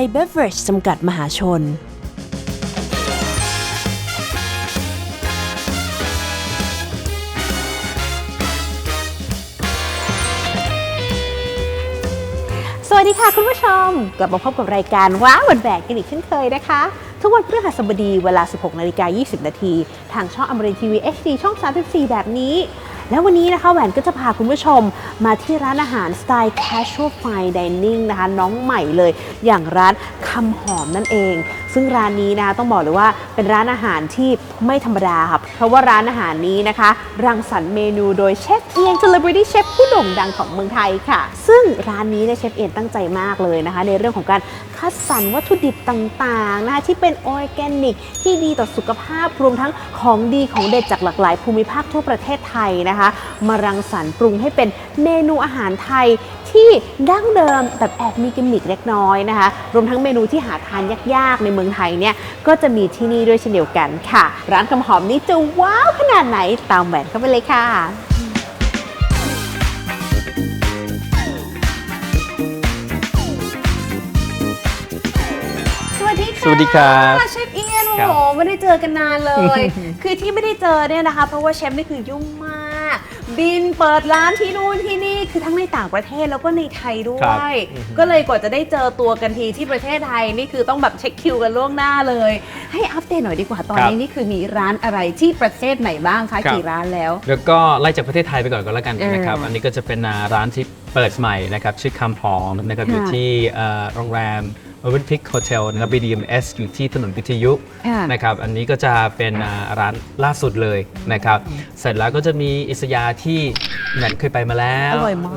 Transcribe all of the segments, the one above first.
ยเบเวอร์จจำกัดมหาชน สวัสดีค่ะคุณผู้ชม กลับมาพบกับรายการว้าววันแบกกันอีกเช่นเคยนะคะ ทุกวันพฤหัสบดีเวลา 16 นาฬิกา 20 นาที ทางช่องอมรินทีวี HD ช่อง 34 แบบนี้ แล้ววันนี้นะคะแหวนก็จะพาคุณผู้ชมมาที่ร้านอาหารสไตล์ casual fine dining นะคะ น้องใหม่เลย อย่างร้านคำหอมนั่นเอง ซึ่งร้านนี้นะคะต้องบอกเลยว่าเป็นร้านอาหารที่ไม่ธรรมดาครับเพราะว่าร้านอาหารนี้นะคะ รังสรรค์เมนูโดยเชฟเอียน celebrity chef ผู้โด่งดังของเมืองไทยค่ะ ซึ่งร้านนี้เนี่ยเชฟเอียนตั้งใจมากเลยนะคะ ในเรื่องของการคัดสรรวัตถุดิบต่างๆนะคะที่เป็นออร์แกนิก ที่ดีต่อสุขภาพรวมทั้งของดีของเด็ดจากหลากหลายภูมิภาคทั่วประเทศไทยนะคะ มารังสรรค์ปรุงให้เป็นเมนูอาหารไทย ที่ดั้งเดิมแบบแอบมีกิมมิคเล็กน้อยนะคะ รวมทั้งเมนูที่หาทานยากๆ ในเมืองไทยเนี่ยก็จะมีที่นี่ด้วยเช่นเดียวกันค่ะ ร้านคำหอมนี้จะว้าวขนาดไหนตามแหวนเข้าไปเลยค่ะสวัสดีค่ะสวัสดีครับเชฟเอียนโอ้ครับโหไม่ได้เจอกันนานเลย คือที่ไม่ได้เจอเนี่ยนะคะ เพราะว่าเชฟนี่คือยุ่งมาก บินเปิดร้านที่นู่นที่นี่คือทั้งในต่างประเทศแล้วก็ในไทยด้วครับยก็เลยกว่าจะได้เจอตัวกันทีที่ประเทศไทยนี่คือต้องแบบเช็คคิวกันล่วงหน้าเลย ให้อัปเดตหน่อยดีกว่าตอนครับนี้นี่คือมีร้านอะไรที่ประเทศไหนบ้างคะครับกี่ร้านแล้ว แล้วก็ไล่จากประเทศไทยไปก่อนก็แล้วกันเออนะครับอันนี้ก็จะเป็นอ่าร้านที่เปิดใหม่นะครับ ชื่อคำพองนะครับค่ะอยู่ที่เอ่อโรงแรม Urban Peak Hotel นะครับ BDMS อยู่ที่ถนนวิทยุค่ะนะครับอันนี้ก็จะเป็นอ่าร้านล่าสุดเลยนะครับเสร็จแล้วก็จะมีอิสยาที่แหนเคยไปมาแล้ว อร่อยมาก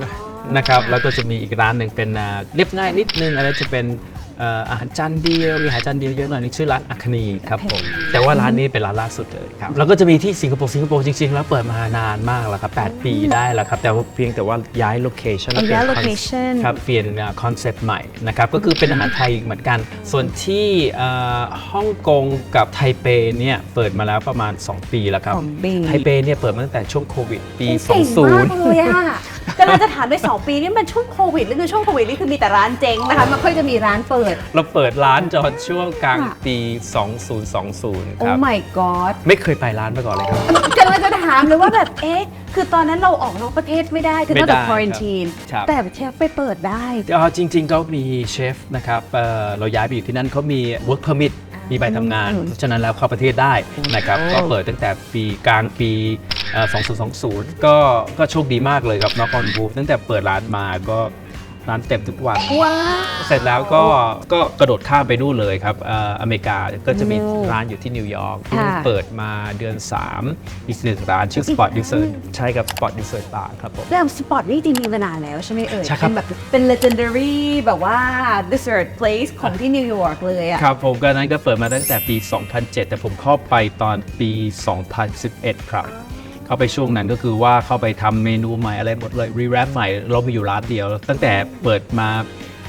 นะครับแล้วก็จะมีอีกร้านหนึ่งเป็นอ่าเรียบง่ายนิดนึงอันนี้จะเป็นเอ่ออาหารจานเดียวมีอาหารจานเดียวเยอะหน่อยนี่ชื่อร้านอัคนีครับผมแต่ว่าร้านนี้เป็นร้านล่าสุดเลยครับแล้วก็จะมีที่สิงคโปร์สิงคโปร์จริงๆ แล้วเปิดมานานมากแล้วครับ8ปีได้แล้วครับ แต่ว่าเพียงแต่ว่าย้ายโลเคชันเอาย้าย location ครับเปลี่ยนคอนเซปต์ใหม่นะครับก็คือเป็นอาหารไทยเหมือนกัน ส่วนที่เอ่อฮ่องกงกับไทเปเนี่ยเปิดมาแล้วประมาณ 2 ปีแล้วครับสองปีไทเปเนี่ยเปิดมาตั้งแต่ช่วงโควิดปีเก่งมาก20เลยอะกำลังจะถามด้วย2ปีนี่มันช่วงโควิดหรือคือช่วงโควิดนี่คือมีแต่ร้านเจ๊งนะคะไม่ค่อยจะมีร้านเปิดเราเปิดร้านจอนช่วงกลางค่ะปี 2020โอ้ครับ my god ไม่เคยไปร้านมาก่อนเลยครับ กำลังจะถามเลยว่าแบบ เอ๊ะ คือตอนนั้นเราออกนอกประเทศไม่ได้ คือไม่ต้องได้จากควอรันทีน ครับ แต่เชฟไปเปิดได้ เอ่อจริงๆก็มีเชฟนะครับเอ่อเราย้ายไปอยู่ที่นั่นเขามี work permit มีใบทำงาน อืม เพราะฉะนั้นแล้วเข้าประเทศได้นะครับโอ้ก็เปิดตั้งแต่ปีกลางปีเอ่อ2020 ก็ก็โชคดีมากเลยครับนอกออนบูตั้งแต่เปิดร้านมาก็ ร้านเต็มทุกวัน ว้าว เสร็จแล้วก็ก็กระโดดข้ามไปนู่นเลยครับเอ่ออเมริกาก็จะมีนิวร้านอยู่ที่นิวยอร์กค่ะ เปิดมาเดือน 3 อีกหนึ่งร้านชื่อ Spot Dessert ใช่กับ Spot Dessert Bar ครับผม เรื่องสปอร์ตนี่จริงๆมานานแล้วใช่ไหมเอ่ยใช่ครับ เป็นแบบเป็น legendary แบบว่า dessert place ของที่นิวยอร์กเลยอะ ครับผมก็นั้นก็เปิดมาตั้งแต่ปี 2007 แต่ผมเข้าไปตอนปี 2011 ครับ เข้าไปช่วงนั้นก็คือว่าเข้าไปทำเมนูใหม่อะไรหมดเลยรีแรปใหม่เรามีอยู่ร้านเดียว ตั้งแต่เปิดมา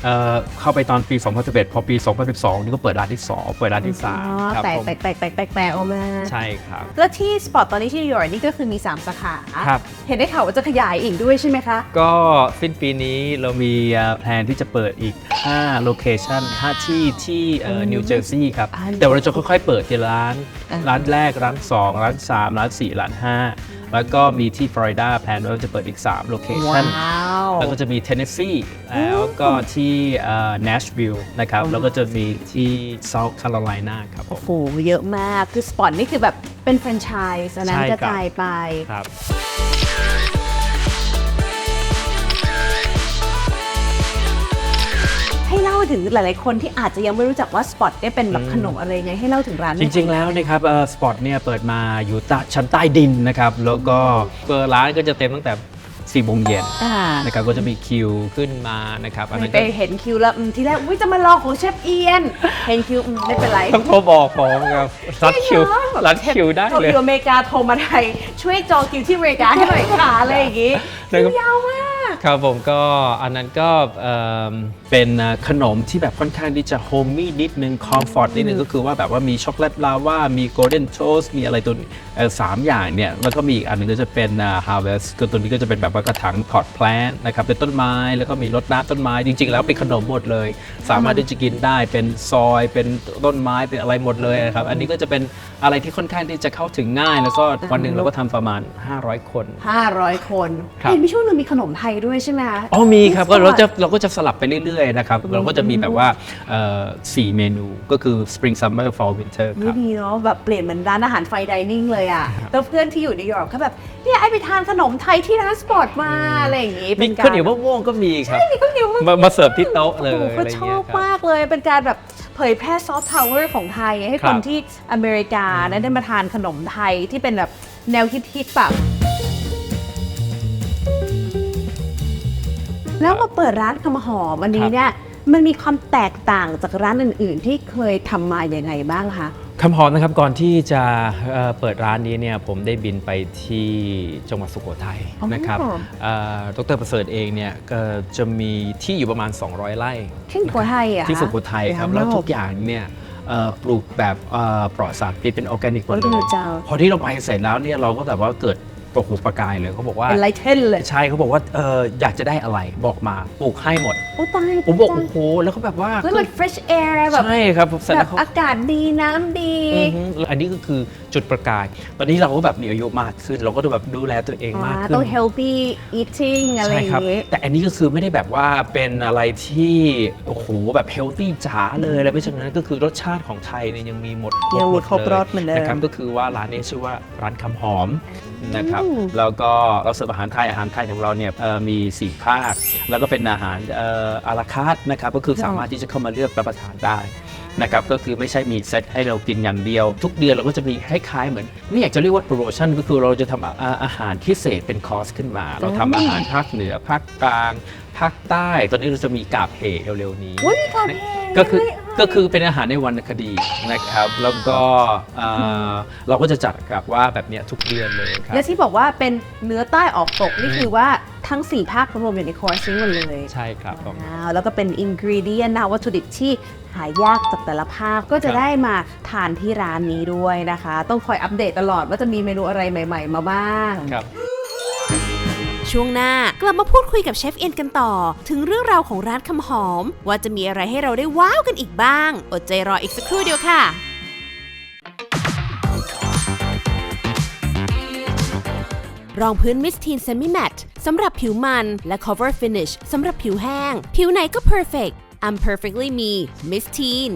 เอ่อเข้าไปตอนปี 2011 พอปี 2012 นี่ก็เปิดร้านที่ 2 เปิดร้านที่อ๋อ3ครับแตกผมแตกแตกแตกแตกแตกออกมาใช่ครับ แล้วที่สปอร์ตตอนนี้ที่นิวยอร์กนี่ก็คือมี 3 สาขาครับ เห็นได้ข่าวว่าจะขยายอีกด้วยใช่ไหมคะ ก็สิ้นปีนี้เรามีแพลนที่จะเปิดอีก5โลเคชัน5ที่ที่นิวเจอร์ซีย์ครับอ่าแต่ว่าเราจะค่อยๆ เปิดทีละร้านอ่าร้านแรกร้าน 2 ร้าน 3 ร้าน 4 ร้าน 5 แล้วก็มีที่ฟลอริดาแพลนว่าจะเปิดอีก3โลเคชันว้าวแล้วก็จะมีเทนเนสซีแล้วก็ที่เนชวิลล์นะครับ แล้วก็จะมีที่เซาท์แคโรไลนาครับผมโอ้โห เยอะมาก คือสปอร์ตนี่คือแบบเป็นแฟรนไชส์อันนั้นใช่กครับระจายไปครับ ให้เล่าถึงหลาย ๆ คนที่อาจจะยังไม่รู้จักว่าสปอร์ตเนี่ยเป็นแบบขนมอะไรไงให้เล่าถึงร้านจริง ๆ แล้วนะครับสปอร์ตเนี่ยเปิดมาอยู่ใต้ชั้นใต้ดินนะครับแล้วก็เปิดร้านก็จะเต็มตั้งแต่4โมงเย็นอ่านะครับก็จะมีคิวขึ้นมานะครับอันนั้นไปก็เห็นคิวแล้วอืมทีแรกอุ้ยจะมารอของเชฟเอียน เห็นคิวอืมไม่เป็นไร ต้องโทรบอกผมครับรัดคิวรัดคิวได้โทรเลยอยู่อเมริกาโทรมาไทย ช่วยจองคิวที่อเมริกาให้หน่อยค่ะอะไรอย่างงี้แล้วคิก็วยาวมาก ครับผมก็อันนั้นก็ เอิ่มเป็นเอ่อขนมที่แบบค่อนข้างที่จะโฮมมี่นิดนึงคอมฟอร์ตนิดนึงก็คือว่าแบบว่ามีช็อกโกแลตลาวามีโกลเด้นโ s สมีอะไรตัวเอ่อสามอย่างเนี่ย แล้วก็มีอีกอันหนึงก็จะเป็นฮาร์เวสก็ตัวนี้ก็จะเป็นแบบว่ากระถางพอร์ตแพลนนะครับ เป็นต้นไม้แล้วก็มีรดน้ำต้นไม้จริง ๆ แล้วเป็นขนมหมดเลย สามารถที่จะกินได้เป็นซอยเป็นต้นไม้เป็นอะไรหมดเลยนะครับ อันนี้ก็จะเป็นอะไรที่ค่อนข้างที่จะเข้าถึงง่าย แล้วก็วันหนึ่งเราก็ทำประมาณ 500 คน 500 คนครับเห็นมีช่วงหนึงมีขนมไทยด้วยใช่ไหมคะอ๋อมีครับก็สลัดเราจะเราก็จะสลับไปเรื่อยๆนะครับเราก็จะมีแบบว่าเอ่อสี่เมนูก็คือ Spring Summer Fall Winter คนี่รับดีเนาะแบบเปลี่ยนเหมือนร้านอาหารไฟดิเนิ่งเลยอะแล้วเพื่อนที่อยู่นิวยอร์กเขาแบบเนี่ยไอไปทานขนมไทยที่ร้านสปอร์ตมาอะไรอย่างงี้มีเป็นการข้าวเหนียวมะม่วงก็มีครับมีข้าวเหนียวมะม่วงมามาเสิร์ฟที่โต๊ะเลยโอ้โหอะก็ไรชเงี้อยบครับมากเลยเป็นการแบบเผยแพร่ซอฟต์พาวเวอร์ของไทยให้ครัคนบที่อเมริกานะได้มาทานขนมไทยที่เป็นแบบแนวฮิตๆแบบ แล้วมาเปิดร้านคำหอมวันนี้เนี่ยมันมีความแตกต่างจากร้านอื่น ๆ ที่เคยทำมาอย่างไงบ้างคะคำหอมนะครับก่อนที่จะเอ่อเปิดร้านนี้เนี่ยผมได้บินไปที่จังหวัดสุโขทัยอ๋อนะครับเอ่อดรประเสริฐเองเนี่ยก็จะมีที่อยู่ประมาณ 200 ไร่ที่สุโขทัยอะคะที่สุโขทัยครับไปแล้วข้างนอกทุกอย่างเนี่ยเอ่อปลูกแบบเอ่อปลอดสารพิษเป็นออร์แกนิกหมดเลโอ้ยยเจ้าพอที่เราไปเสร็จแล้วเนี่ยเราก็แบบว่าเกิด ประหุประกายเลยเขาบอกว่าเป็นไลท์เทนเลยใช่เขาบอกว่าเอออยากจะได้อะไรบอกมาปลูกให้หมดโอ้ตายผมบอกตายโอ้โหแล้วก็แบบว่าเฮ้ยมัน fresh air แบบใช่ครับเสร็จแบแล้บวเขาอากาศดีน้ำดีอือฮึแล้วอันนี้ก็คือจุดประกาย ตอนนี้เราก็แบบมีอายุมากขึ้น เราก็ดูแบบดูแลตัวเองมากขึ้นต้อง healthy eating อะไรอใช่ย่าครับงงี้แต่อันนี้ก็คือไม่ได้แบบว่าเป็นอะไรที่โอ้โหแบบเฮลตี้จ๋าเลยอะไรไม่ใช่นั้นก็คือรสชาติของไทยเนี่ยยังมีหมดยังมีดครบรสเหมือนเดิมนะครับก็คือว่าร้านนี้ชื่อว่าร้านคำหอมนะครับอืมแล้วก็เราเสิร์ฟอาหารไทยอาหารไทยของเราเนี่ยเอ่อมีสี่ภาค แล้วก็เป็นอาหารเอ่ออาราคาร์ทนะครับก็คือสามารถที่จะเข้ามาเลือกรับประทานได้ นะครับก็คือไม่ใช่มีเซตให้เรากินอย่างเดียว ทุกเดือนเราก็จะมีคล้ายๆเหมือน ไม่อยากจะเรียกว่าโปรโมชั่นก็คือเราจะทำอาอาอาหารพิเศษเป็นคอร์สขึ้นมา เราทำอาหารภาคเหนือภาคกลางภาคใต้ ตอนนี้เราจะมีกาบเหเร็วๆนี้อุ๊ยมีกาบเหก็คือด้วยก็คือเป็นอาหารในวรรณคดีนะครับ แล้วก็อ่าเราก็จะจัดกับว่าแบบเนี้ยทุกเดือนเลยครับและที่บอกว่าเป็นเนื้อใต้ออกตกนี่คือว่า ทั้ง 4 ภาครวมอยู่ในคอร์สนี้หมดเลยใช่ครับผมว้าวแล้วก็เป็นอินกรีเดียนนะวัตถุดิบที่หายากจากแต่ละภาคก็จะครับ ได้มาทานที่ร้านนี้ด้วยนะคะ ต้องคอยอัปเดตตลอดว่าจะมีเมนูอะไรใหม่ ๆ มาบ้าง ครับ ช่วงหน้ากลับมาพูดคุยกับเชฟเอียนกันต่อ ถึงเรื่องราวของร้านคำหอม ว่าจะมีอะไรให้เราได้ว้าวกันอีกบ้าง อดใจรออีกสักครู่เดียวค่ะ รองพื้นมิสทีนเซมิแมตสำหรับผิวมัน และ cover finish สำหรับผิวแห้ง ผิวไหนก็ perfect I'm perfectly me Miss Teen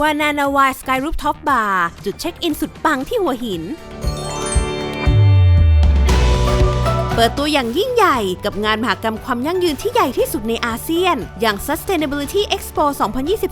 วานานาวายสกายรูปท็อปบาร์จุดเช็คอินสุดปังที่หัวหิน ปิดตัวอย่างยิ่งใหญ่กับงานมหกรรมความยั่งยืนที่ใหญ่ที่สุดในอาเซียน อย่าง Sustainability Expo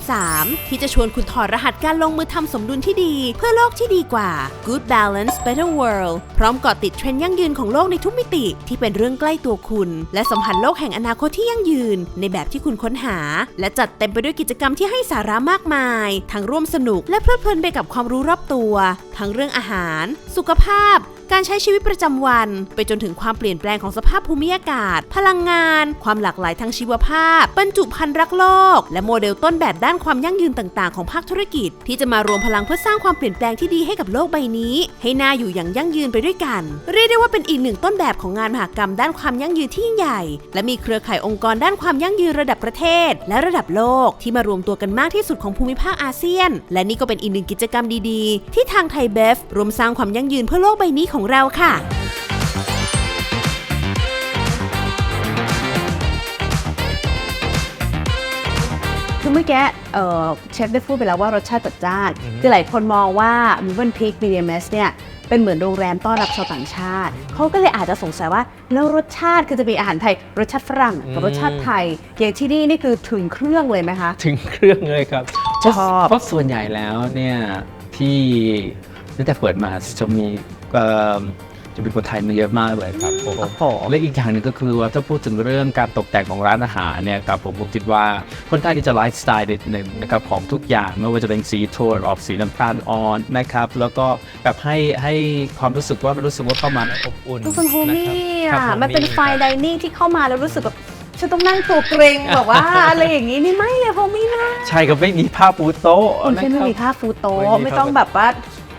2023 ที่จะชวนคุณถอดรหัสการลงมือทำสมดุลที่ดี เพื่อโลกที่ดีกว่า Good Balance Better World พร้อมเกาะติดเทรนด์ยั่งยืนของโลกในทุกมิติ ที่เป็นเรื่องใกล้ตัวคุณ และสัมผัสโลกแห่งอนาคตที่ยั่งยืน ในแบบที่คุณค้นหา และจัดเต็มไปด้วยกิจกรรมที่ให้สาระมากมาย ทั้งร่วมสนุกและเพลิดเพลินไปกับความรู้รอบตัว ทั้งเรื่องอาหาร สุขภาพ การใช้ชีวิตประจำวัน ไปจนถึงความเปลี่ยนแปลงของสภาพภูมิอากาศ พลังงาน ความหลากหลายทางชีวภาพ บรรจุภัณฑ์รักโลก และโมเดลต้นแบบด้านความยั่งยืนต่างๆ ของภาคธุรกิจ ที่จะมารวมพลังเพื่อสร้างความเปลี่ยนแปลงที่ดีให้กับโลกใบนี้ ให้น่าอยู่อย่างยั่งยืนไปด้วยกัน เรียกได้ว่าเป็นอีกหนึ่งต้นแบบของงานมหกรรมด้านความยั่งยืนที่ยิ่งใหญ่ และมีเครือข่ายองค์กรด้านความยั่งยืนระดับประเทศ และระดับโลกที่มารวมตัวกันมากที่สุดของภูมิภาคอาเซียน และนี่ก็เป็นอีกหนึ่งกิจกรรมดีๆ ที่ทางไทยเบฟรวมสร้างความยั่งยืนเพื่อโลกใบนี้ของเราค่ะ คือเมื่อกี้เอ่อเชฟได้พูดไปแล้วว่ารสชาติจัดจ้าน คือหลายคนมองว่า m i v e n Peak Medium m e s เนี่ยเป็นเหมือนโรงแรมต้อนรับชาวต่างชาติ เขาก็เลยอาจจะสงสัยว่า แล้วรสชาติคือจะมีอาหารไทย รสชาติฝรั่งกับอืมรสชาติไทย อย่างที่นี่นี่คือถึงเครื่องเลยไหมคะ ถึงเครื่องเลยครับชอบเพราะส่วนใหญ่แล้วเนี่ยที่ตั้งแต่เปิดมาจะมีเอิ่ม จจะเป็นคนไทยมาเยอะมากเลยครับผมโอ้โหและอีกอย่างหนึ่งก็คือว่าถ้าพูดถึงเรื่องการตกแต่งของร้านอาหารเนี่ยครับผมผมคิดว่าคนไทยที่จะไลฟ์สไตล์นิดหนึ่งนะครับของทุกอย่างไม่ว่าจะเป็นสีโทนออกสีน้ำตาลอ่อนนะครับแล้วก็แบบให้ให้ความรู้สึกว่ามันรู้สึกว่าเข้ามาแล้วอบอุ่นดูเป็นโฮมี่ครัอะบมันเป็น homey ไฟดิเนิ่งที่เข้ามาแล้วรู้สึกแบบฉันต้องนั่งตัวเกรงแบบว่าอะไรอย่างนี้นี่ไม่เลยโฮมี่นะใช่ครับไม่มีผ้าปูโต๊ะคุณนะเช่นไม่ครับมีค่าฟูโตะไม่มีไม่ต้องแบบว่า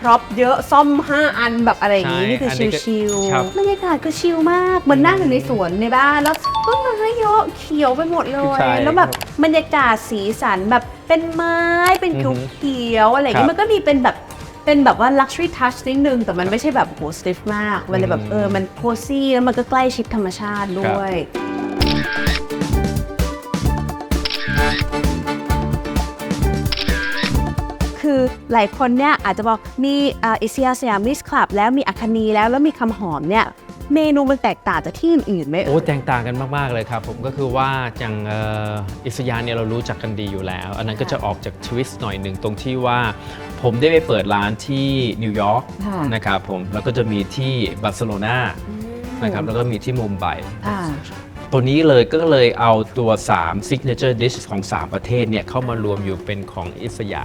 พร็อพเยอะซ่อม 5 อันแบบอะไรอย่างนี้ ใช่นี่คืออันนี้ก็ชิลครับ ๆบรรยากาศก็ชิลมากเหมือนนั่งอยู่ในสวนในบ้านแล้วต้นไม้เยอะเขียวไปหมดเลย ใช่แล้วแบบบรรยากาศสีสันแบบเป็นไม้เป็นอือหือเขียวๆอะไรอย่างนี้ครับมันก็มีเป็นแบบเป็นแบบว่า luxury touch นิดนึง แต่มันไม่ใช่แบบโห stiff มาก มันเลยแบบอืม เออมันโคซี่แล้วมันก็ใกล้ชิดธรรมชาติด้วย หลายคนเนี่ยอาจจะบอกมีเอเชียสยามิสคลับแล้วมีอัคคนีแล้วแล้วมีคำหอมเนี่ยเมนูมันแตกต่างจากที่อื่นๆไหมโอ้แตกต่างกันมากๆเลยครับ ผมก็คือว่าอย่างเอ่ออิสยาเนี่ยเรารู้จักกันดีอยู่แล้ว อันนั้นก็จะออกจากทวิสต์หน่อยหนึ่งตรงที่ว่า ผมได้ไปเปิดร้านที่นิวยอร์กค่ะนะครับผมแล้วก็จะมีที่บาร์เซโลนานะครับแล้วก็มีที่มุมไบอ่า ตัวนี้เลยก็เลยเอาตัว 3 signature dish ของ 3 ประเทศเนี่ยเข้ามารวมอยู่เป็นของอิสยา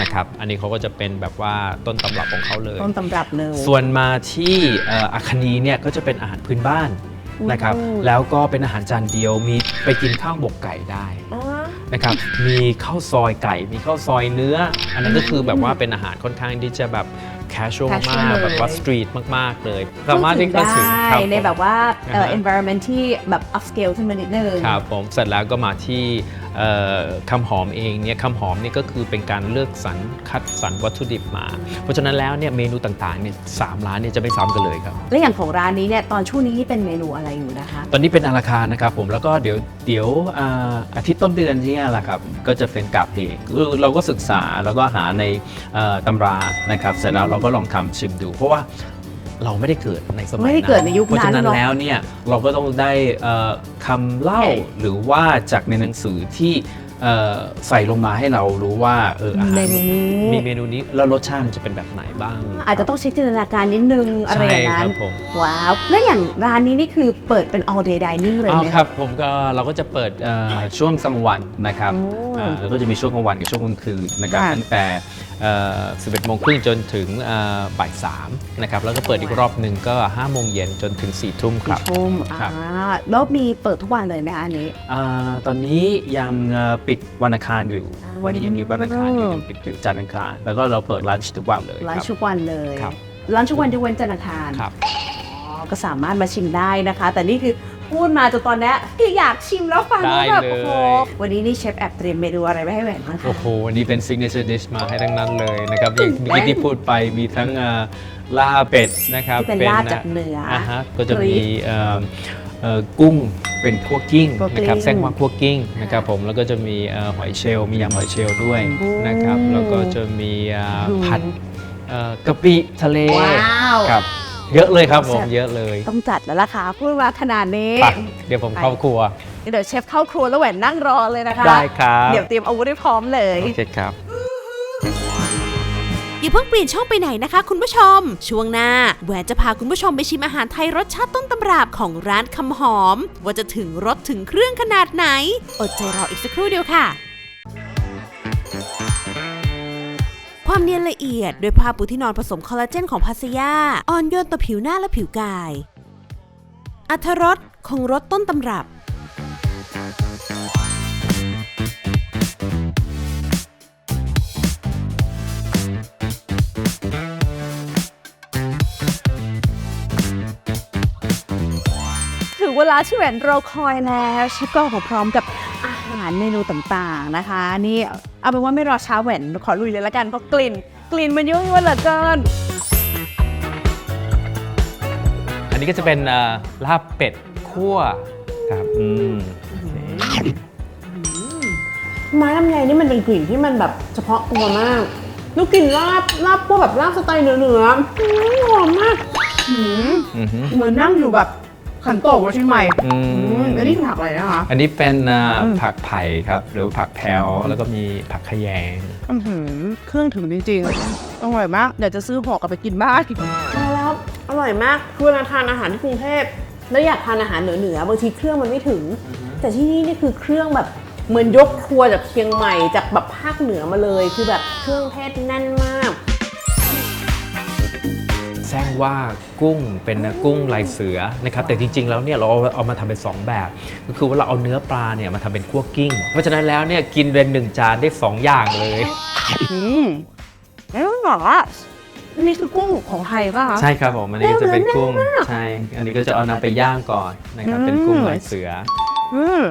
นะครับ อันนี้เขาก็จะเป็นแบบว่าต้นตำรับของเขาเลย ต้นตำรับเลย ส่วนมาที่เอ่ออัคคนีเนี่ยก็จะเป็นอาหารพื้นบ้านนะครับอืมแล้วก็เป็นอาหารจานเดียวมีไปกินข้าวหมกไก่ได้ นะครับ มีข้าวซอยไก่ มีข้าวซอยเนื้อ อันนั้นก็คือแบบว่าเป็นอาหารค่อนข้างที่จะแบบ casual casual มากเลยๆแบบว่า street มาก ๆ เลยสามารถที่เข้าถึงได้ครับในแบบว่าเอ่อ อ่าฮะ environment ที่แบบ upscale ขึ้นมานิดนึง ครับผมเสร็จแล้วก็มาที่เอ่อ คำหอมเองเนี่ยคำหอมเนี่ยก็คือเป็นการเลือกสรรคัดสรรวัตถุดิบมา เพราะฉะนั้นแล้วเนี่ยเมนูต่างๆเนี่ยสามร้านเนี่ยจะไม่ซ้ำกันเลยครับ และอย่างของร้านนี้เนี่ยตอนช่วงนี้นี่เป็นเมนูอะไรอยู่นะคะ ตอนนี้เป็นอาราคาร์นะครับผมแล้วก็เดี๋ยวเดี๋ยวอ่าอาทิตย์ต้นเดือนนี้แหละครับก็จะเป็นกับเองคือเราก็ศึกษาแล้วก็หาในเอ่อตำรานะครับเสร็จแล้วเราก็ลองทำชิมดู เพราะว่า เราไม่ได้เกิดในสมัยไม่ได้เกิดในยุคนั้นเพราะฉะนั้นเนอะแล้วเนี่ยเราก็ต้องได้เอ่อคำเล่าหรือว่าจากในหนังสือที่เอ่อใส่ลงมาให้เรารู้ว่าเอออาหารเมนูนี้มีเมนูนี้แล้วรสชาติมันจะเป็นแบบไหนบ้าง อาจจะต้องใช้จินตนาการนิดนึงอะไรอย่างนั้นใช่ครับผมว้าว และอย่างร้านนี้นี่คือเปิดเป็น all day dining เลยอ๋อไหมครับ ผมก็เราก็จะเปิดเอ่อช่วงกลางวันนะครับโอ้อ่าแล้วก็จะมีช่วงกลางวันกับช่วงกลางคืนนะครับค่ะตั้งแต่เอ่อ 11โมงครึ่งจนถึงเอ่อบ่ายสามนะครับแล้วก็เปิดอีกรอบหนึ่งก็ 5 โมงเย็นจนถึง 4 ทุ่มครับชมครัอ่าบแล้วมีเปิดทุกวันเลยไหมคะอันนี้ อ่าตอนนี้ยังเอ่อปิดวันอังคารอยู่อ่าวันนี้ยังมีวันอังคารอยู่อืมยังปิดอยู่จันทร์อังคารแล้วก็เราเปิดร้านทุกวันเลยร้านครับ ทุกวันเลยครับ ร้านทุกวันจะเว้นจันทร์อังคาร ครับอ๋อก็สามารถมาชิมได้นะคะ แต่นี่คือ พูดมาจนตอนเนี้ยคืออยากชิมแล้วฟังแล้วแบบได้เลยโอ้โหวันนี้นี่เชฟแอบเตรียมเมนูอะไรไว้ให้แหวนบ้างคะ โอ้โหวันนี้เป็น signature dish มาให้ทั้งนั้นเลยนะครับอย่างเมื่อกี้ที่พูดไปมีทั้งเอ่อลาเป็ดนะครับที่เป็นลาบจากเหนืออ่าฮะก็จะมีเอ่อเอ่อกุ้งเป็นคั่วกิ้งคั่วกลิ้งนะครับแซงมาคั่วกิ้งนะครับผมแล้วก็จะมีเอ่อหอยเชลล์มียำหอยเชลล์ด้วยโอ้นะครับแล้วก็จะมีเอ่อดูผัดเอ่อกะปิทะเลว้าว ครับ เยอะเลยครับผมแซ่บเยอะเลยต้องจัดแล้วล่ะค่ะพูดมาขนาดนี้ ไปเดี๋ยวผมเข้าครัว เดี๋ยวเชฟเข้าครัวแล้วแหวนนั่งรอเลยนะคะ ได้ครับเดี๋ยวเตรียมอาวุธให้พร้อมเลย โอเคครับ อย่าเพิ่งเปลี่ยนช่องไปไหนนะคะคุณผู้ชม ช่วงหน้าแหวนจะพาคุณผู้ชมไปชิมอาหารไทยรสชาติต้นตำรับของร้านคำหอม ว่าจะถึงรสถึงเครื่องขนาดไหน อดใจรออีกสักครู่เดียวค่ะ ความเนียนละเอียดด้วยผ้าปูที่นอนผสมคอลลาเจนของพัสยาอ่อนโยนต่อผิวหน้าและผิวกาย อัทรสคงรสต้นตำรับ ถึงเวลาที่แหวนรอคอยแล้วเชฟก็มาพร้อมกับ หารเมนูต่างๆนะคะ นี่เอาเป็นว่าไม่รอช้าแหวนขอลุยเลยละกันเพราะกลิ่น กลิ่นมันยั่วยวนเหลือเกิน อันนี้ก็จะเป็นเอ่อลาบเป็ดคั่วครับอืมไม้ลำไยนี่มันเป็นกลิ่นที่มันแบบเฉพาะตัวมากแล้วกลิ่นลาบลาบพวกแบบลาบสไตล์เหนือๆอื้อหอมมากหืมอือฮึเหมือนนั่งอยู่แบบ ขันโตกวะเชียงใหม่อืมอันนี้ผักอะไรนะคะ อันนี้เป็นอ่าผักไผ่ครับ หรือผักแพรวแล้วก็มีผักขยง อื้อหือเครื่องถึงจริงๆอร่อยมากเดี๋ยวจะซื้อห่อกลับไปกินบ้านมาแล้วอร่อยมากคือเวลาทานอาหารที่กรุงเทพแล้วอยากทานอาหารเหนือๆบางทีเครื่องมันไม่ถึง แต่ที่นี่นี่คือเครื่องแบบเหมือนยกครัวจากเชียงใหม่จากแบบภาคเหนือมาเลย คือแบบเครื่องเทศแน่นมาก แซงว่ากุ้งเป็นกุ้งลายเสือนะครับแต่จริงๆแล้วเนี่ยเราเอาเอามาทำเป็น 2 แบบ ก็คือว่าเราเอาเนื้อปลาเนี่ยมาทำเป็นคั่วกิ้ง เพราะฉะนั้นแล้วเนี่ยกินเป็นหนึ่งจานได้ 2 อย่างเลยอืมแล้วหรออันนี้คือกุ้งของไทยป่ะคะใช่ครับผมอันนี้ก็จะเป็นกุ้งเนื้อแน่นมากใช่อันนี้ก็จะเอานำไปย่างก่อนนะครับเป็นกุ้งลายเสืออืม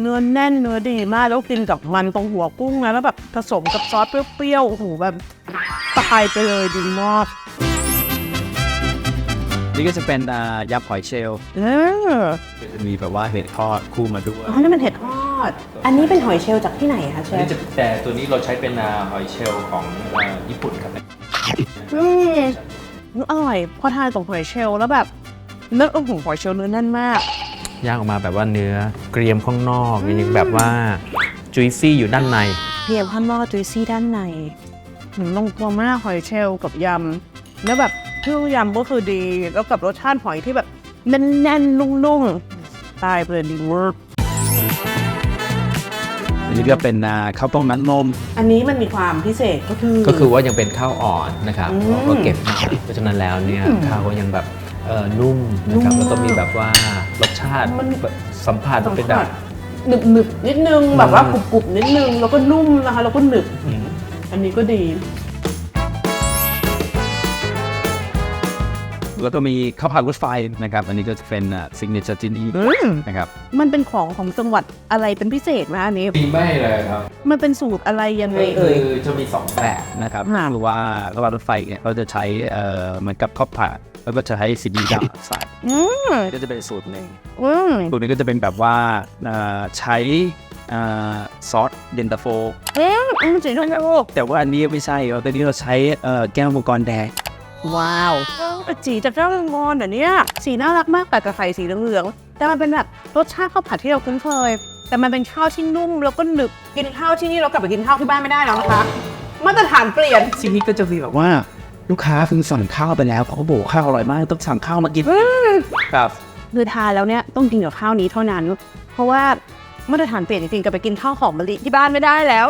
เนื้อแน่นเนื้อดีมากแล้วกินกับมันตรงหัวกุ้งนะแล้วแบบผสมกับซอสเปรี้ยวๆโอ้โหแบบตายไปเลยดีมาก นี่ก็จะเป็นอ่ายำหอยเชลล์เออก็จะมีแบบว่าเห็ดทอดคู่มาด้วย อ๋อนี่มันเห็ดทอด อันนี้เป็นหอยเชลล์จากที่ไหนคะเชอันฟนี้จะแต่ตัวนี้เราใช้เป็นอ่าหอยเชลล์ของอ่าญี่ปุ่นครับ อืมอร่อย พอทานตรงหอยเชลล์แล้วแบบเนื้อโอ้โหหอยเชลล์เนื้อแน่นมาก ย่างออกมาแบบว่าเนื้อเกรียมข้างนอกยังแบบว่าจุยซี่อยู่ด้านใน เพียงข้างนอกจุยซี่ด้านในหืมลงตัวมากหอยเชลล์กับยำ แล้วแบบ เครื่องยำก็คือดีแล้วกับรสชาติหอยที่แบบแน่นๆนุ่มๆตายไปเลยดีเวอร์อันนี้ก็เป็นอ่าข้าวต้มน้ำนม อันนี้มันมีความพิเศษก็คือ ก็คือว่ายังเป็นข้าวอ่อนนะครับอืมเราก็เก็บมาเพราะฉะนั้นแล้วเนี่ยอืมข้าวก็ยังแบบเอ่อนุ่มนะครับนุ่มแล้วก็มีแบบว่ารสชาติมัน แบบสัมผัสเป็นแบบ หนึบหนึบๆนิดนึงแบบว่ากรุบกรุบๆนิดนึงแล้วก็นุ่มนะคะ แล้วก็หนึบ อืม อันนี้ก็ดี แล้วก็มีข้าวผัดรถไฟนะครับ อันนี้ก็จะเป็นซิงเกิลจที่นี่อืมนะครับมันเป็นของของจังหวัดอะไรเป็นพิเศษไหมอันนี้ปีไม่เลยครับ มันเป็นสูตรอะไรยังไงคืเอ่ยอจะมี2แบบนะครับค่ะหรือว่าข้าวผัดรถไฟเนี่ยเขาจะใช้เอ่อเหมือนกับข้าวผัดแล้วก็จะใช้ซีดีดำใส่อืมก็จะเป็นสูตรหนึ่งอืมสูตรนี้ก็จะเป็นแบบว่าเอ่อใช้เอ่อซอสเย็นตาโฟอืมอืมสีทองโอ้แต่ว่าอันนี้ไม่ใช่เราตอนนี้เราใช้เอ่อแก้วมังกรแดง ว้าวสีจากเจ้างอนอะเนี่ยสีน่ารักมากแต่กับไข่สีเหลืองๆแต่มันเป็นแบบรสชาติข้าวผัดที่เราคุ้นเคย แต่มันเป็นข้าวที่นุ่มแล้วก็หนึบกินข้าวที่นี่เรากลับไปกินข้าวที่บ้านไม่ได้แล้วนะคะมาตรฐานเปลี่ยนทีนี้ก็จะมีแบบว่าลูกค้าเพิ่งสั่งข้าวไปแล้วเขาบอกข้าวอร่อยมากต้องสั่งข้าวมากินครับคือทานแล้วเนี่ยต้องกินกับข้าวนี้เท่านั้น เพราะว่ามาตรฐานเปลี่ยนจริงๆกลับไปกินข้าวหอมมะลิที่บ้านไม่ได้แล้ว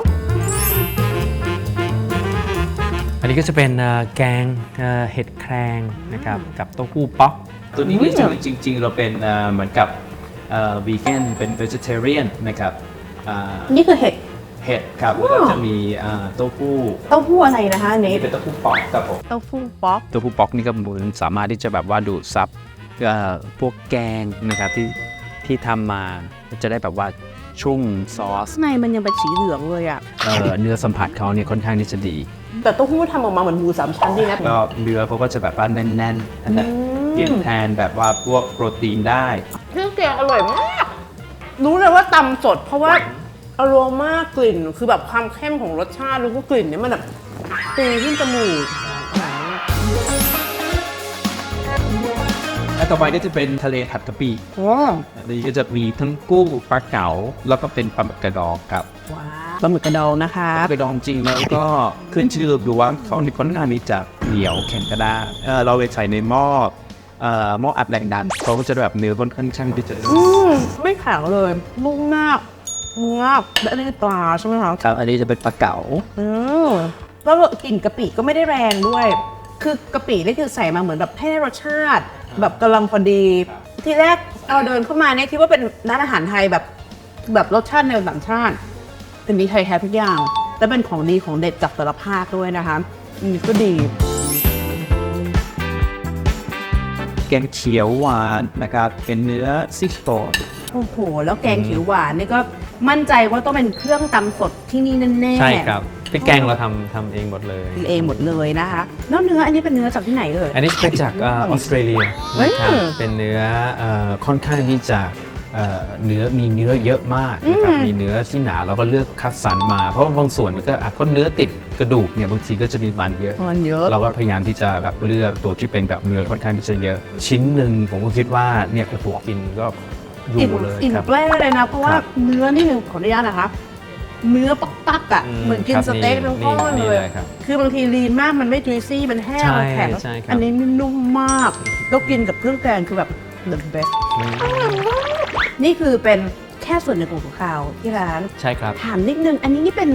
อันนี้ก็จะเป็นเอ่อแกงเอ่อเห็ดแครงนะครับกับเต้าหู้ป๊อกตัวนี้ก็จะจริง ๆ เราเป็นเอ่อเหมือนกับวีแกนเป็น vegetarian นะครับอ่านี่คือเห็ดเห็ดครับแล้วก็จะมีอ่าเต้าหู้เต้าหู้อะไรนะคะอันนี้นี่เป็นเต้าหู้ป๊อกครับผมเต้าหู้ป๊อกเต้าหู้ป๊อกนี่ก็เหมือนสามารถที่จะแบบว่าดูดซับเอ่อพวกแกงนะครับที่ที่ทำมาจะได้แบบว่าชุ่มซอสข้างในมันยังเป็นสีเหลืองเลยอะเอ่อเนื้อสัมผัสเขาเนี่ยค่อนข้างที่จะดี แต่เต้าหู้ทำออกมาเหมือนหมูสามชั้นดีนะ ก็เนื้อเขาก็จะแบบว่าแน่นๆนะเปลี่ยนแทนแบบว่าพวกโปรตีนได้ เครื่องแกงอร่อยมาก รู้เลยว่าตำสด เพราะว่าอารมากกลิ่น คือแบบความเข้มของรสชาติแล้วก็กลิ่นเนี่ยมันแบบตีขึ้นจมูก และต่อไปก็จะเป็นทะเลผัดกะปิโอ้อันนี้ก็จะมีทั้งกุ้งปลาเก๋าแล้วก็เป็นปลาหมึกกระดองครับ ว้าว ปลาหมึกกระดองนะคะปลาหมึกกระดองจริงแล้วก็ขึ้นชื่อดูว่าเขาในค่อนข้างที่จะเหนียวแข็งกระด้างเอ่อเราไปใส่ในหม้อเอ่อหม้ออัดแรงดันเขาก็จะแบบเนื้อค่อนข้างที่จะอืมไม่แข็งเลยนุ่มมากนุ่มมากและอันนี้ปลาใช่ไหมคะครับอันนี้จะเป็นปลาเก๋าอืมแล้วกลิ่นกะปิก็ไม่ได้แรงด้วย คือกะปินี่คือใส่มาเหมือนแบบให้ได้รสชาติ แบบกำลังพอดี ทีแรกเราเดินเข้ามาเนี่ยคิดว่าเป็นร้านอาหารไทยแบบแบบรสชาติแนวต่างชาติ แต่นี้ไทยแท้ทุกอย่าง และเป็นของดีของเด็ดจากแต่ละภาคด้วยนะคะอันนี่ก็ดี แกงเขียวหวานนะครับเป็นเนื้อซิกโตนโอ้โห แล้วแกงเขียวหวานนี่ก็มั่นใจว่าต้องเป็นเครื่องตำสดที่นี่แน่ๆใช่ครับเป็นแกงเราทำทำเองหมดเลยทำเองหมดเลยนะคะ แล้วเนื้ออันนี้เป็นเนื้อจากที่ไหนเลยอันนี้เป็นจากเอออสเตรเลียนะครับเฮ้ย เป็นเนื้อเอ่อค่อนข้างที่จะ เอ่อเนื้อมีเนื้อเยอะมากนะครับอืมมีเนื้อที่หนาเราก็เลือกคัดสรรมา เพราะว่าบางส่วนมันก็อาจก็เนื้อติดกระดูกเนี่ยบางทีก็จะมีมันเยอะ มันเยอะ เราก็พยายามที่จะแบบเลือกตัวที่เป็นแบบเนื้อค่อนข้างที่จะเยอะ ชิ้นหนึ่งผมก็คิดว่าเนี่ยโอ้โหกินก็อยู่เลยอิ่มครับ แปร่เลยนะ เพราะว่าครับ เนื้อนี่หนึ่งขออนุญาตนะคะ เนื้อปักๆอะอืมเหมือนกินครับสเต็กทั้งก้อนนี่เลยเลย ครับ คือบางทีลีนมากมันไม่จุยซี่มันแห้งใช่มันแข็งใช่ครับ อันนี้นุ่มมาก แล้วกินกับเครื่องแกงคือแบบ the best นี่คือเป็นแค่ส่วนหนึ่งของข้าวที่ร้าน ใช่ครับ ถามนิดนึง อันนี้นี่เป็น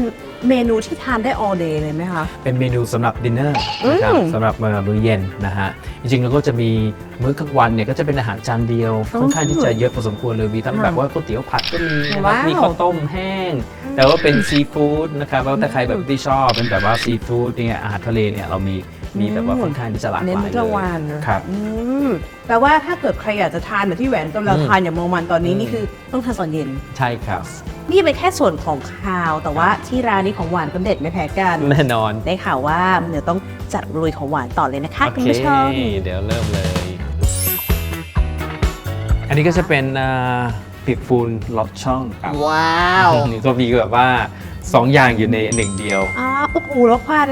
เมนูที่ทานได้ all day เลยไหมคะ เป็นเมนูสำหรับดินเนอร์นะครับอืมสำหรับเอ่อมื้อเย็นนะฮะ จริงๆแล้วก็จะมีมื้อกลางวันเนี่ยก็จะเป็นอาหารจานเดียวอืมค่อนข้างที่จะเยอะพอสมควรเลยมีทั้งค่ะแบบว่าก๋วยเตี๋ยวผัดก็มีนะครับว้าวมีข้าวต้มแห้ง แต่ว่าเป็นซีฟู้ดนะครับแล้วแต่ใครแบบที่ชอบเป็นแบบว่าซีฟู้ดเนี่ยอาหารทะเลเนี่ยเรามี มีแบบว่าค่อนข้างที่จะหลากหเน้นลายมื้อเลกลางยวันครับ อืมแปลว่าถ้าเกิดใครอยากจะทานแบบที่แหวนกำลังอืมทานอย่างโมมันตอนนี้อืมนี่คือต้องทานตอนเย็น ใช่ครับ นี่เป็นแค่ส่วนของคาว แต่ว่าที่ร้านนี้ของหวานก็เด็ดไม่แพ้กัน แน่นอน ได้ข่าวว่าเดี๋ยวต้องจัดรุยของหวานต่อเลยนะคะโอคุณเคผู้ชมเดี๋ยวเริ่มเลย อันนี้ก็จะเป็นอ่าเปียกปูนลอดช่องครับว้าวนี่ก็มีแบบว่าสองอย่างอยู่ในหนึ่งเดียวอ้าวโอ้โหแล้วควัน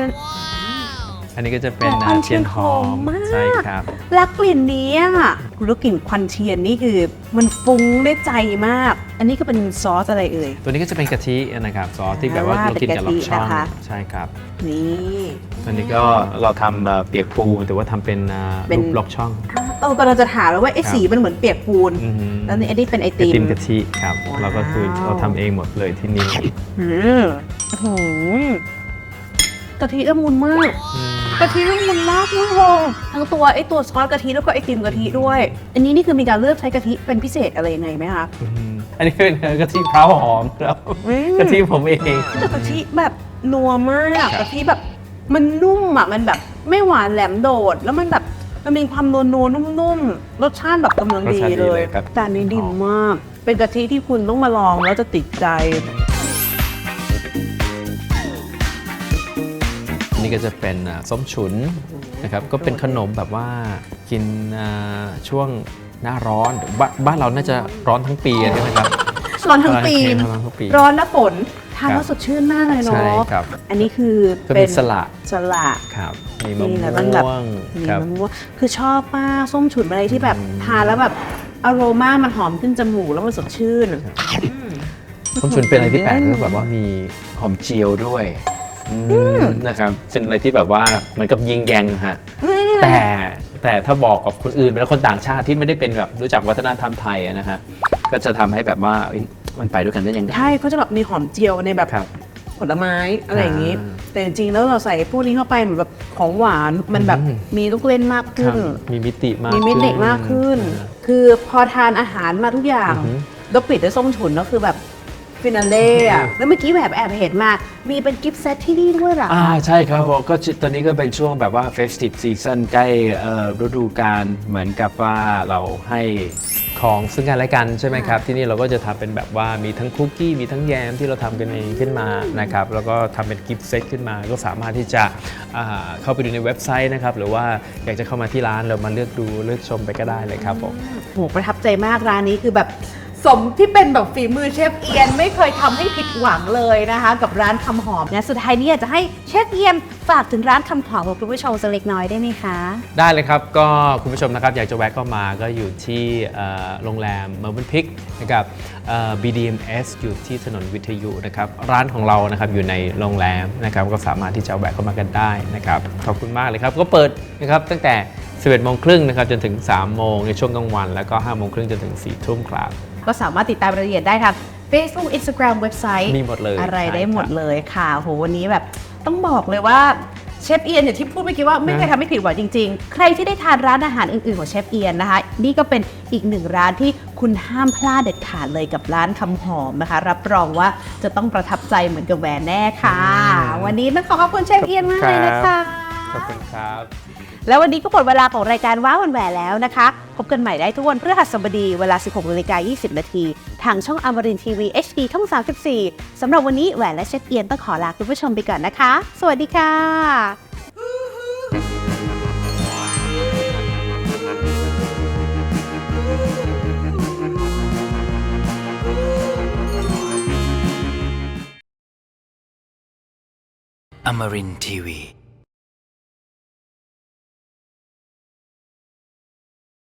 อันนี้ก็จะเป็นหอมอ่าเทียนหอหอมมมาก ใช่ครับรักกลิ่นนี้อะแล้วกลิ่นควันเทียนนี่คือ มันฟุ้งได้ใจมาก อันนี้ก็เป็นซอสอะไรเอ่ย ตัวนี้ก็จะเป็นกะทินะครับซอสที่แบบว่าอ่าเรากินกับลอดช่องเป็นกะทินะคะ ใช่ครับ นี่อันนี้ก็เราทำเอ่อเปียกปูแต่ว่าทำเป็นอ่าเป็น รูปลอกช่องเออกำลังจะถามแล้วว่าไอ้ครับ สีมันเหมือนเปียกปูน อือหือแล้วนี่อันนี้เป็นไอไอติมติมกะทิครับว้าวแล้วก็คือเราทำเองหมดเลยที่นี่อืมโอ้โหกะทิละมุนมาก กะทิละมุนมากคุณผู้ชมทั้งตัวไอตัวซอสกะทิแล้วก็ไอติมกะทิด้วย อันนี้นี่คือมีการเลือกใช้กะทิเป็นพิเศษอะไรยังไงไหมคะอืมอันนี้เป็นกะทิพร้าวหอมครับอืมกะทิผมเองแต่กะทิแบบนัวมากครับกะทิแบบมันนุ่มอะมันแบบไม่หวานแหลมโดด แล้วมันแบบมันมีความนัวนัวๆนุ่มๆรสชาติแบบกำลังดีเลยจานนี้ดีมาก เป็นกะทิที่คุณต้องมาลองแล้วจะติดใจ นนี้ก็จะเป็นอ่าส้มฉุนนะครับก็เป็นขนมแบบว่ากินอ่าช่วงหน้าร้อนบานบ้านเราน่าจะร้อนทั้งปีอะใช่ไหมครับร้อนทั้งปี ร้อนทั้งปีร้อนและฝนทานครับแล้วสดชื่นมากเลยใช่เนาะครับอันนี้คือก็เป็มีนสละสละครับมีมะนี่ม่นะมันแบบวงนี่ครับมันว่าคือชอบมากส้มฉุนอะไรที่แบบทานแล้วแบบอโรมามันหอมขึ้นจมูกแล้วมันสดชื่นส้มฉุนเป็นอะไรที่แปลกคือแบบว่ามีหอมเจียวด้วยอืม นะครับเป็นอะไรที่แบบว่าเหมือนกับยิงแยงฮะแต่แต่ถ้าบอกกับคนอื่นแล้วคนต่างชาติที่ไม่ได้เป็นแบบรู้จักวัฒนธรรมไทยอะนะฮะก็จะทำให้แบบว่าเอ้ยมันไปด้วยกันได้ยังไงใช่เขาจะแบบมีหอมเจียวในแบบครับผลไม้อะไรอย่างนี้อ่าแต่จริงๆแล้วเราใส่พวกนี้เข้าไปเหมือนแบบของหวานมันแบบอืมมีลูกเล่นมากคขึ้รับนมีมิติมากมีมิติมากขึ้น คือพอทานอาหารมาทุกอย่างอือหือแล้วปิดด้วยส้มฉุนก็คือแบบ ฟินาเล่อะแล้วเมื่อกี้แบบแอบเห็นมา มีเป็นกิฟต์เซตที่นี่ด้วยเหรออ่าใช่ครับผมก็ตอนนี้ก็เป็นช่วงแบบว่า festive season ใกล้เอ่อฤดูกาลเหมือนกับว่าเราให้ของซึ่งกันและกันใช่ไหมครับ ที่นี่เราก็จะทำเป็นแบบว่ามีทั้งคุกกี้มีทั้งแยมที่เราทำกันเองขึ้นมานะครับแล้วก็ทำเป็นกิฟต์เซตขึ้นมา ก็สามารถที่จะอ่าเข้าไปดูในเว็บไซต์นะครับหรือว่าอยากจะเข้ามาที่ร้านเรามาเลือกดูเลือกชมไปก็ได้เลยครับผมโหประทับใจมากร้านนี้คือแบบ สมที่เป็นแบบฝีมือเชฟเอียนไม่เคยทำให้ผิดหวังเลยนะคะ กับร้านคำหอมนะสุดท้ายนี้อยากจะให้เชฟเอียนฝากถึงร้านคำหอมของคุณผู้ชมสักเล็กน้อยได้ไหมคะ ได้เลยครับ ก็คุณผู้ชมนะครับอยากจะแวะเข้ามาก็อยู่ที่เอ่อโรงแรมเมอร์เบิลพิกนะครับเอ่อ BDMS อยู่ที่ถนนวิทยุนะครับ ร้านของเรานะครับอยู่ในโรงแรมนะครับก็สามารถที่จะแวะเข้ามากันได้นะครับขอบคุณมากเลยครับ ก็เปิดนะครับตั้งแต่ 11โมงครึ่งนะครับจนถึง 3 โมงในช่วงกลางวัน แล้วก็ 5 โมงครึ่งจนถึง 4 ทุ่มครับ ก็สามารถติดตามรายละเอียดได้ทาง Facebook Instagram เว็บไซต์มีหมดเลยอะไรใช่ได้หมดครับเลยค่ะโหวันนี้แบบต้องบอกเลยว่าเชฟเอียนอย่างที่พูดเมื่อกี้ว่าไม่เคยทำให้ผิดหวังจริง ๆ ใครที่ได้ทานร้านอาหารอื่น ๆ ของเชฟเอียนนะคะ นี่ก็เป็นอีกหนึ่งร้านที่คุณห้ามพลาดเด็ดขาดเลยกับร้านคำหอมนะคะ รับรองว่าจะต้องประทับใจเหมือนกับแหวนแน่ค่ะ วันนี้ต้องขอขอบคุณเชฟเอียนมากเลยนะคะ ขอบคุณครับ แล้ววันนี้ก็หมดเวลาของรายการว้าวันแหวนแล้วนะคะ พบกันใหม่ได้ทุกวันพฤหัสบดีเวลา 16นาฬิกา20 นาที ทางช่องอมรินทีวี HD ช่อง 34 สำหรับวันนี้แหวนและเชฟเอียนต้องขอลาคุณผู้ชมไปก่อนนะคะ สวัสดีค่ะ Amarin Tiwi.